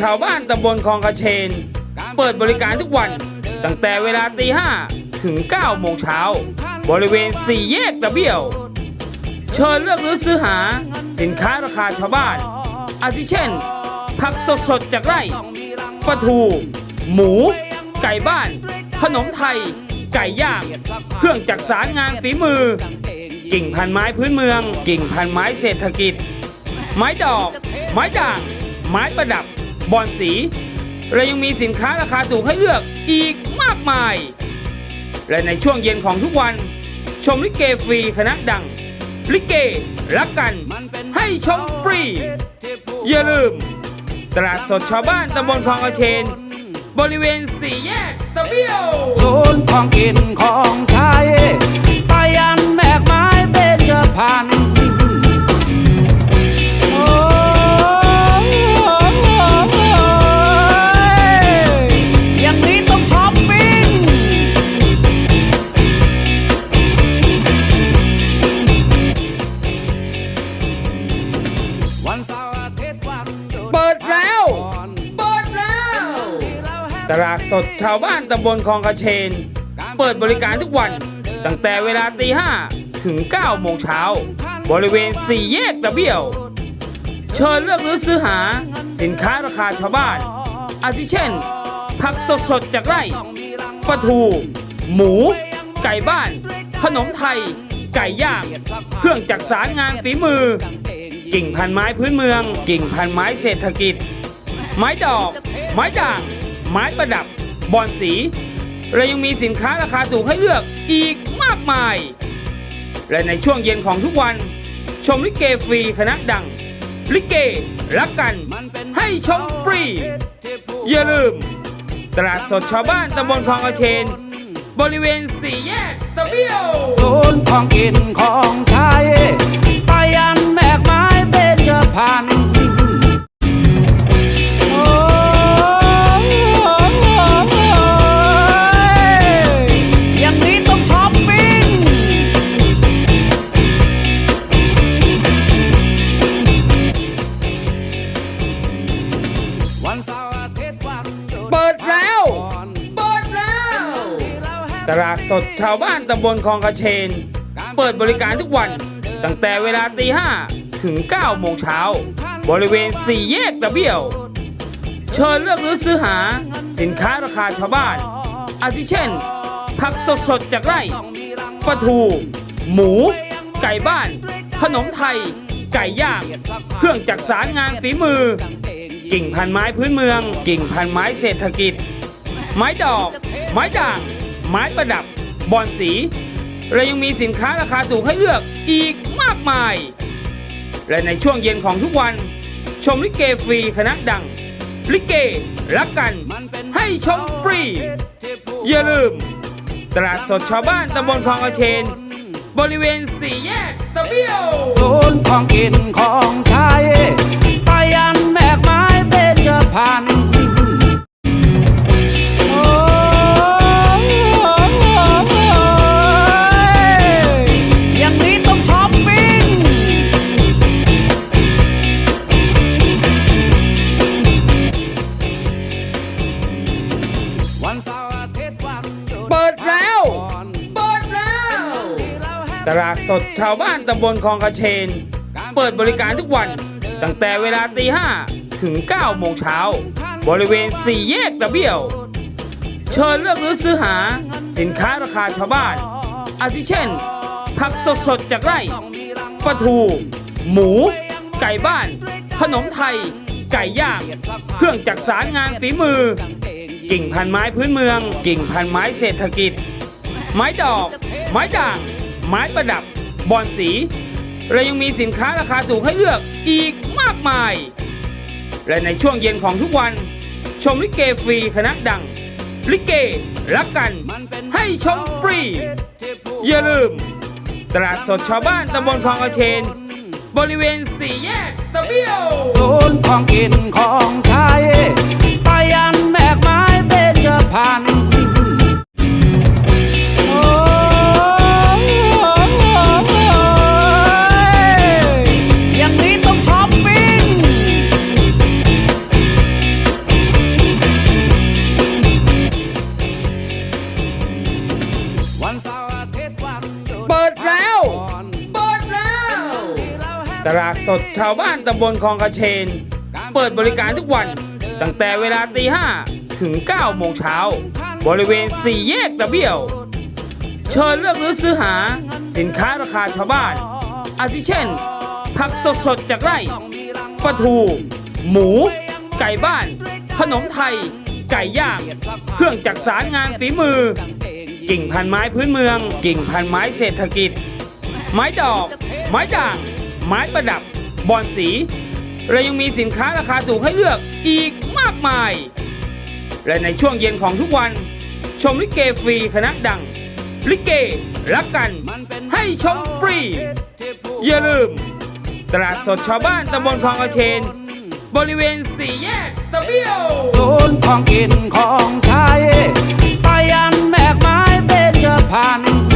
ชาวบ้านตำบลคลองกระเชน เปิดบริการทุกวันตั้งแต่เวลาตีห้าถึง 9 โมงเช้า บริเวณสี่แยกตะเบี้ยว เชิญเลือกหรือซื้อหาสินค้าราคาชาวบ้าน อาทิเช่น ผักสดๆจากไร่ปลาทู หมู ไก่บ้าน ขนมไทย ไก่ย่าง เครื่องจักสารงานฝีมือ กิ่งพันไม้พื้นเมือง กิ่งพันไม้เศรษฐกิจ ไม้ดอก ไม้ด่าง ไม้ประดับ บอนสีและยังมีสินค้าราคาถูกให้เลือกอีกมากมาย และในช่วงเย็นของทุกวัน ชมลิเกฟรีคณะดัง ลิเกรักกันให้ชมฟรี อย่าลืม ตลาดสดชาวบ้านตำบลคลองกระเชน บริเวณสี่แยกตะเบี้ยว ศูนย์ของกินของ ตลาดสดชาวบ้านตำบลคลองกระเชน เปิดบริการทุกวัน ตั้งแต่เวลาตีห้าถึง9โมงเช้า บริเวณสี่แยกตะเบี้ยว เชิญเลือกหรือซื้อหาสินค้าราคาชาวบ้าน อาทิเช่น ผักสดๆจากไร่ปลาทู หมู ไก่บ้าน ขนมไทย ไก่ย่าง เครื่องจักสารงานฝีมือ กิ่งพันไม้พื้นเมือง กิ่งพันไม้เศรษฐกิจ ไม้ดอก ไม้ด่าง ไม้ประดับบอนสีและยังมีสินค้าราคาถูกให้เลือกอีกมากมาย และในช่วงเย็นของทุกวัน ชมลิเกฟรีคณะดัง ลิเกรักกันให้ชมฟรี อย่าลืม ตลาดสดชาวบ้านตำบลคลองกระเชน บริเวณสี่แยกตะเบี้ยวศูนย์ของกินของใช้ไปยันแมกไม้เบญจพรรณ ตลาดสดชาวบ้านตำบลคลองกระเชน เปิดบริการทุกวัน ตั้งแต่เวลาตีห้าถึง 9 โมงเช้า บริเวณสี่แยกตะเบี้ยว เชิญเลือกหรือซื้อหาสินค้าราคาชาวบ้าน อาทิเช่น ผักสดๆจากไร่ปลาทู หมู ไก่บ้าน ขนมไทย ไก่ย่าง เครื่องจักสารงานฝีมือ กิ่งพันไม้พื้นเมือง กิ่งพันไม้เศรษฐกิจ ไม้ดอก ไม้ด่าง ไม้ประดับบอนสีและยังมีสินค้าราคาถูกให้เลือกอีกมากมาย และในช่วงเย็นของทุกวัน ชมลิเกฟรีคณะดัง ลิเกรักกันให้ชมฟรี อย่าลืม ตลาดสดชาวบ้านตำบลคลองกระเชน บริเวณสี่แยกตะเบี้ยวศูนย์ของกินของใช้ไปยันแมกไม้เบญจพรรณ สดชาวบ้านตำบลคลองกระเชน เปิดบริการทุกวัน ตั้งแต่เวลาตีห้าถึง 9 โมงเช้า บริเวณสี่แยกตะเบี้ยว เชิญเลือกหรือซื้อหาสินค้าราคาชาวบ้าน อาทิเช่น ผักสดๆจากไร่ปลาทู หมู ไก่บ้าน ขนมไทย ไก่ย่าง เครื่องจักสารงานฝีมือ กิ่งพันไม้พื้นเมือง กิ่งพันไม้เศรษฐกิจ ไม้ดอก ไม้ด่าง ไม้ประดับบอนสีและยังมีสินค้าราคาถูกให้เลือกอีกมากมาย และในช่วงเย็นของทุกวัน ชมลิเกฟรีคณะดัง ลิเกรักกันให้ชมฟรี อย่าลืม ตลาดสดชาวบ้านตำบลคลองกระเชน บริเวณสี่แยกตะเบี้ยวศูนย์ของกินของใช้ไปยันแมกไม้เบญจพรรณ สดชาวบ้านตำบลคลองกระเชน เปิดบริการทุกวัน ตั้งแต่เวลาตีห้าถึง 9 โมงเช้า บริเวณสี่แยกตะเบี้ยว เชิญเลือกหรือซื้อหาสินค้าราคาชาวบ้าน อาทิเช่น ผักสดๆจากไร่ปลาทู หมู ไก่บ้าน ขนมไทย ไก่ย่าง เครื่องจักสารงานฝีมือ กิ่งพันไม้พื้นเมือง กิ่งพันไม้เศรษฐกิจ ไม้ดอก ไม้ด่าง ไม้ประดับ บอนสี เรายังมีสินค้าราคาถูกให้เลือกอีกมากมาย และในช่วงเย็นของทุกวัน ชมลิเกฟรีคณะดัง ลิเกรักกันให้ชมฟรี อย่าลืม ตลาดสดชาวบ้านตำบลคลองกระเชน บริเวณสี่แยกตะเบี้ยวศูนย์ของกินของใช้ไปยันแมกไม้เบญจพรรณ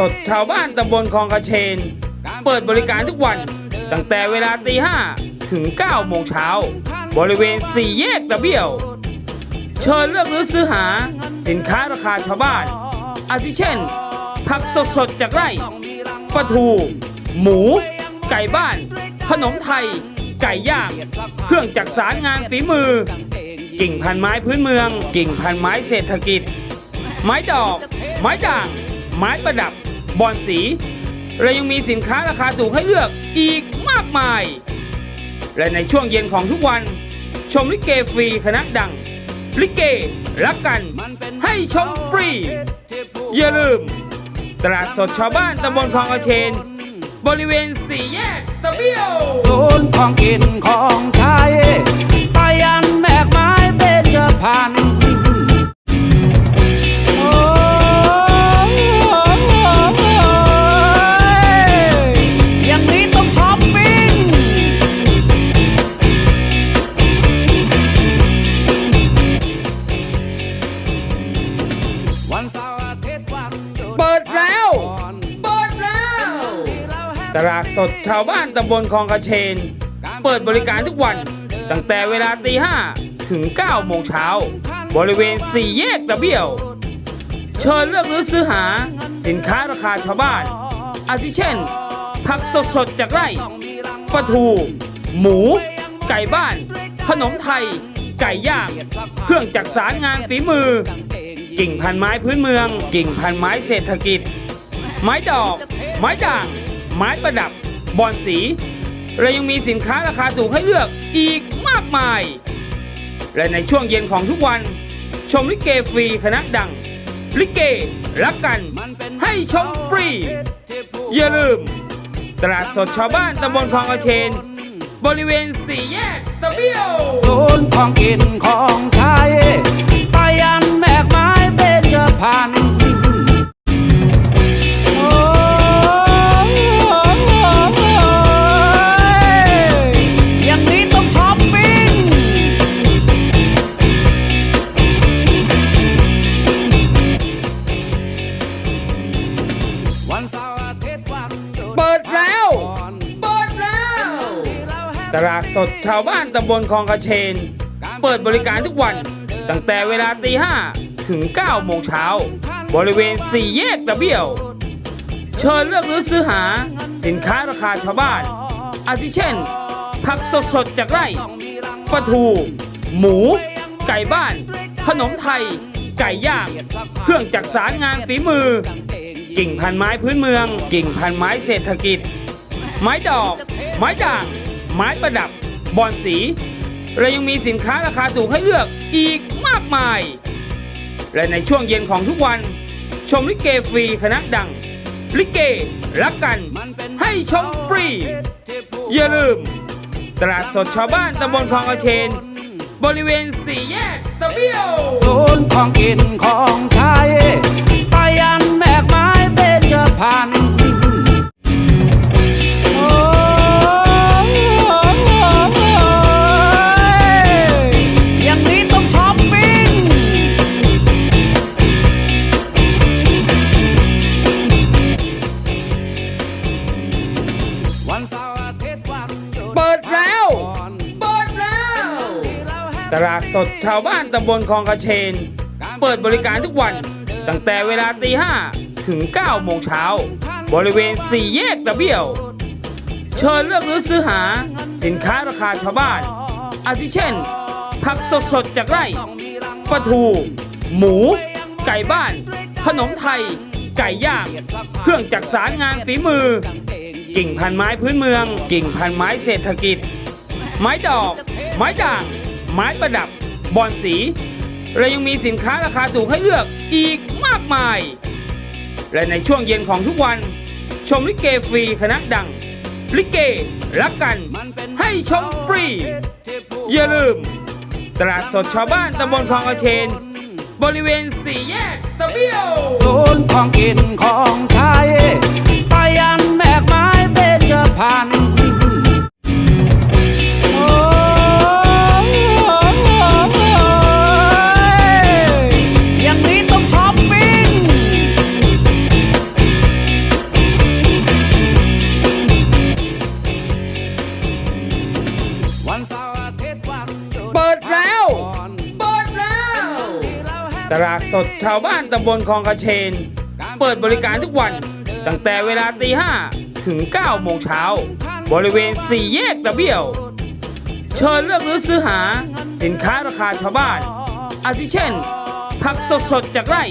สดชาวบ้านตำบลคลองกระเชน เปิดบริการทุกวัน ตั้งแต่เวลาตีห้าถึง 9 โมงเช้า บริเวณสี่แยกตะเบี้ยว เชิญเลือกหรือซื้อหาสินค้าราคาชาวบ้าน อาทิเช่น ผักสดๆจากไร่ปลาทู หมู ไก่บ้าน ขนมไทย ไก่ย่าง เครื่องจักสารงานฝีมือ กิ่งพันไม้พื้นเมือง กิ่งพันไม้เศรษฐกิจ ไม้ดอก ไม้ด่าง ไม้ประดับ บอนสีเรายังมีสินค้าราคาถูกให้เลือกอีกมากมาย และในช่วงเย็นของทุกวัน ชมลิเกฟรีคณะดัง ลิเกรักกันให้ชมฟรี อย่าลืม ตลาดสดชาวบ้านตำบลคลองกระเชน บริเวณสี่แยกตะเบี้ยว ศูนย์ของกินของ ตลาดสดชาวบ้านตำบลคลองกระเชน เปิดบริการทุกวัน ตั้งแต่เวลาตีห้าถึง 9 โมงเช้า บริเวณสี่แยกตะเบี้ยว เชิญเลือกหรือซื้อหาสินค้าราคาชาวบ้าน อาทิเช่น ผักสดๆจากไร่ปลาทู หมู ไก่บ้าน ขนมไทย ไก่ย่าง เครื่องจักสารงานฝีมือ กิ่งพันไม้พื้นเมือง กิ่งพันไม้เศรษฐกิจ ไม้ดอก ไม้ด่าง ไม้ประดับบอนสีเรายังมีสินค้าราคาถูกให้เลือกอีกมากมาย และในช่วงเย็นของทุกวัน ชมลิเกฟรีคณะดัง ลิเกรักกันให้ชมฟรี อย่าลืม ตลาดสดชาวบ้านตำบลคลองกระเชน บริเวณสี่แยกตะเบี้ยวศูนย์ของกินของใช้ไปยันแมกไม้เบญจพรรณ เปิดแล้ว เปิดแล้ว ตลาดสดชาวบ้านตำบลคลองกระเชน เปิดบริการทุกวัน ตั้งแต่เวลาตีห้าถึง 9 โมงเช้า บริเวณสี่แยกตะเบี้ยว เชิญเลือกหรือซื้อหาสินค้าราคาชาวบ้าน อาทิเช่น ผักสดๆจากไร่ปลาทู หมู ไก่บ้าน ขนมไทย ไก่ย่าง เครื่องจักสารงานฝีมือ กิ่งพันไม้พื้นเมือง กิ่งพันไม้เศรษฐกิจ ไม้ดอก ไม้ด่าง ไม้ประดับ บอนสี เรายังมีสินค้าราคาถูกให้เลือกอีกมากมาย และในช่วงเย็นของทุกวัน ชมลิเกฟรีคณะดัง ลิเกรักกัน ให้ชมฟรี อย่าลืม ตลาดสดชาวบ้านตำบลคลองกระเชน บริเวณสี่แยกตะเบี้ยว ศูนย์ของกินของใช้ พันตเปิดแล้วเปิดแล้ว ตลาดสดชาวบ้านตำบลคลองกระเชน เปิดบริการทุกวัน ตั้งแต่เวลาตีห้า ถึง 9 โมงเช้า บริเวณสี่แยกตะเบี้ยว เชิญเลือกหรือซื้อหาสินค้าราคาชาวบ้าน อาทิเช่น ผักสดสดๆจากไร่ปลาทู หมู ไก่บ้าน ขนมไทย ไก่ย่าง เครื่องจักสารงานฝีมือ กิ่งพันไม้พื้นเมือง กิ่งพันไม้เศรษฐกิจ ไม้ดอก ไม้ด่าง ไม้ประดับบอนสีและยังมีสินค้าราคาถูกให้เลือกอีกมากมาย และในช่วงเย็นของทุกวัน ชมลิเกฟรีคณะดัง ลิเกรักกัน ให้ชมฟรี อย่าลืม ตลาดสดชาวบ้านตำบลคลองอเชน บริเวณสี่แยกตะเบี้ยวศูนย์ของกินของใช้ไปยันแมกไม้เบญจพร สดชาวบ้านตำบลคลองกระเชน เปิดบริการทุกวัน ตั้งแต่เวลาตีห้าถึง 9 โมงเช้า บริเวณสี่แยกตะเบี้ยว เชิญเลือกหรือซื้อหาสินค้าราคาชาวบ้าน อาทิเช่น ผักสดสดๆจากไร่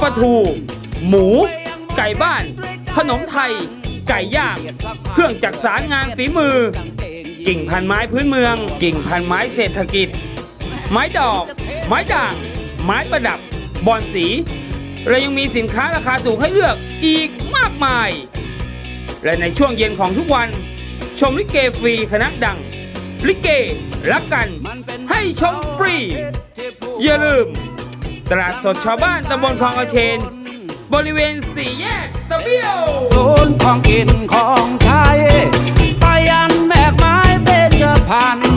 ปลาทู หมู ไก่บ้าน ขนมไทย ไก่ย่าง เครื่องจักสารงานฝีมือ กิ่งพันไม้พื้นเมือง กิ่งพันไม้เศรษฐกิจ ไม้ดอก ไม้ด่าง ไม้ประดับบอนสีและยังมีสินค้าราคาถูกให้เลือกอีกมากมาย และในช่วงเย็นของทุกวัน ชมลิเกฟรีคณะดัง ลิเกรักกันให้ชมฟรี อย่าลืม ตลาดสดชาวบ้านตำบลคลองกระเชน บริเวณสี่แยกตะเบี้ยวศูนย์ของกินของใช้ไปยันแมกไม้เบญจพรรณ